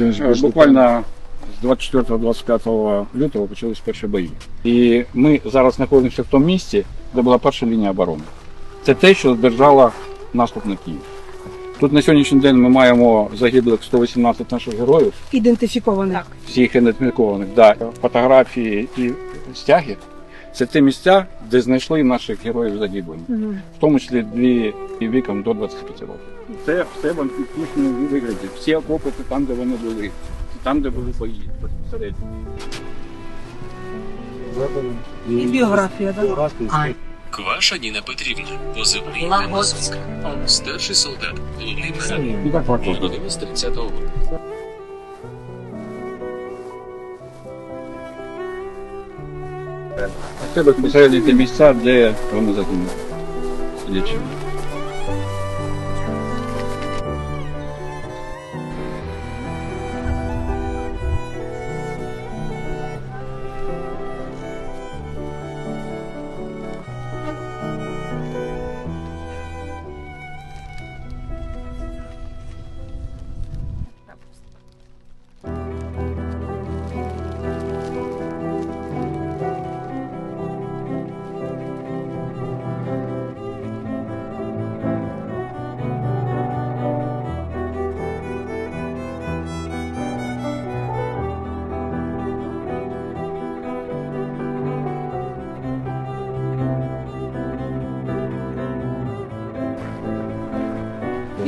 Е, Буквально з 24-25 лютого почались перші бої. І ми зараз знаходимося в тому місці, де була перша лінія оборони. Це те, що здержало наступ на Київ. Тут на сьогоднішній день ми маємо загиблих 118 наших героїв, Ідентифікований. всіх ідентифікованих. Да. Фотографії і стяги це ті місця, де знайшли наших героїв загиблими, Мгм. в тому числі дві і віком до 25 років. Це все в античному вигляді. Всі окопи це там, де вони були, це там, де були бої. І біографія, так? Кваша Ніна Петрівна, позивний Ганасовська, старший солдат, головний медик, народилась 30-го року. Це безпосередньо ті місця, де вони загинули. Сидячи.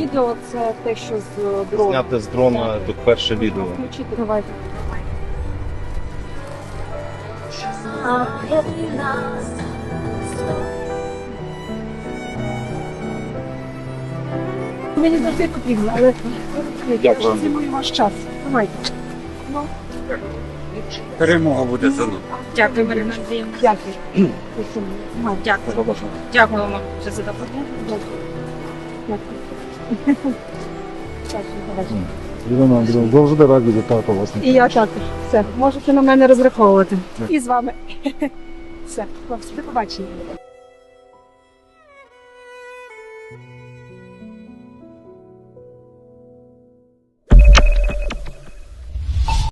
Відео це те, що з дрона. Зняти з дрона тут перше відео. Включити, давайте. Мені завжди потрібно, але Дякую вам. цінує ваш час. Давайте. Перемога буде за нами. Дякую, Марина Дякую. Дякую. Дякую вам за задоволення. Ірина Андрійовна, завжди раді вітати вас. І я також. Все, можете на мене розраховувати. І з вами. Все, хлопці, до побачення.